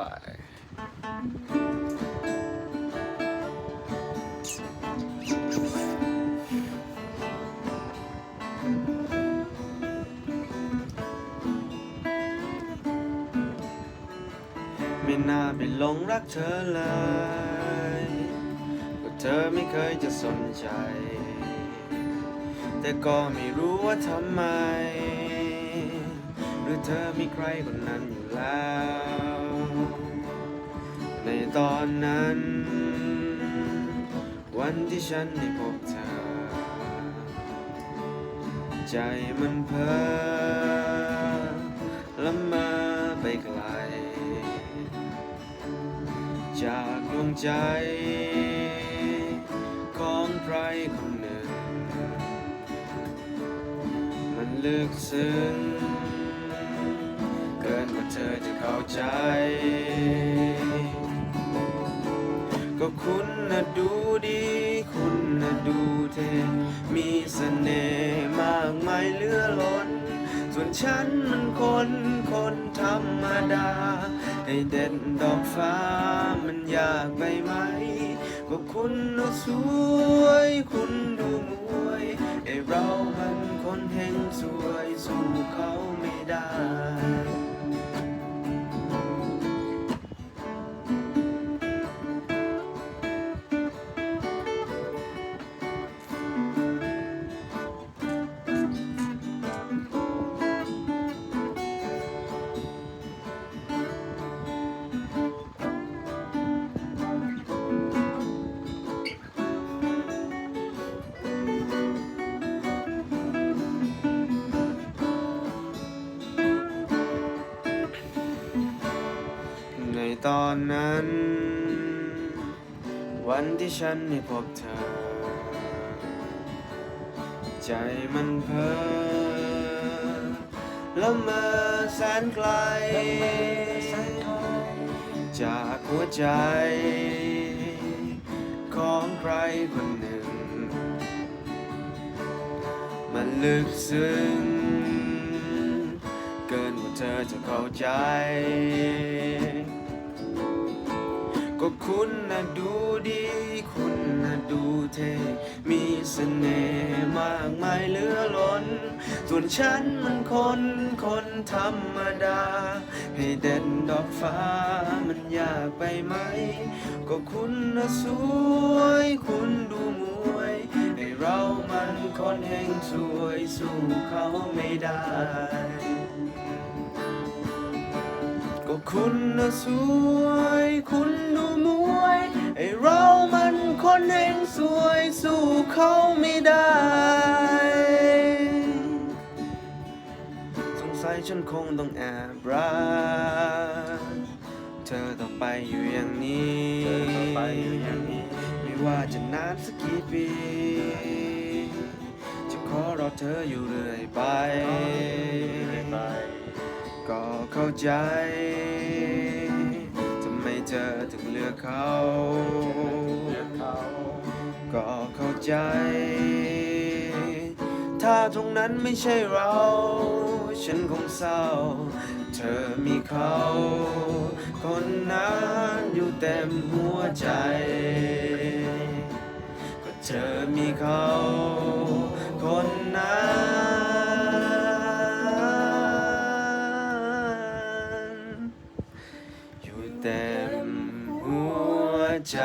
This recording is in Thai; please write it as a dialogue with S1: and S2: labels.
S1: ไปไม่น่าไปหลงรักเธอเลยก็เธอไม่เคยจะสนใจ แต่ก็ไม่รู้ว่าทำไม หรือเธอมีใครคนนั้นอยู่แล้ว ในตอนนั้น วันที่ฉันได้พบเธอ ใจมันเพ้อละมาไปไกล จากดวงใจ ของใครคนหนึ่ง มันลึกซึ้ง กินกว่าเธอจะเข้าใจ ก็คุณน่ะดูดี คุณน่ะดูเท่มีเสน่ห์มากมายเหลือล้น ส่วนฉันมันคนคนธรรมดา ให้เด็ดดอกฟ้ามันยากไปไหมก็คุณน่ะสวย คุณดูมวยไอเรามันคนแห่งสวยสู้เข ตอนนั้น วันที่ฉันได้พบเธอ ใจมันเพ้อละเมอแสนไกล จากหัวใจ ของใครคนหนึ่ง มันลึกซึ้งเกินกว่าเธอจะเข้าใจ ก็คุณน่ะดูดี คุณน่ะดูเท่มีเสน่ห์มากมายเหลือล้น ส่วนฉันมันคนคนธรรมดา ให้เด่นดอกฟ้ามันยากไปไหม ก็คุณน่ะสวย คุณดูมวยให้เรามันคนแห่งสวยสู้เขาไม่ได้ ก็คุณน่ะสวย คุณดูมวยไอเรามันคนแห่งสวยสู้เขาไม่ได้ สงสัยฉันคงต้องแอบรักเธอต่อไปอยู่อย่างนี้
S2: เธอต่อไปอยู่อย่างนี้
S1: ไม่ว่าจะนานสักกี่ปีจะขอรอเธออยู่เรื่อยไป ก็เข้าใจทำไมเธอถึงเลือกเขา
S2: เลือกเขา
S1: ก็เข้าใจ ถ้าตรงนั้นไม่ใช่เรา ฉันคงเศร้า เธอมีเขา คนนั้นอยู่เต็มหัวใจ ก็เธอมีเขา คนนั้น ใจ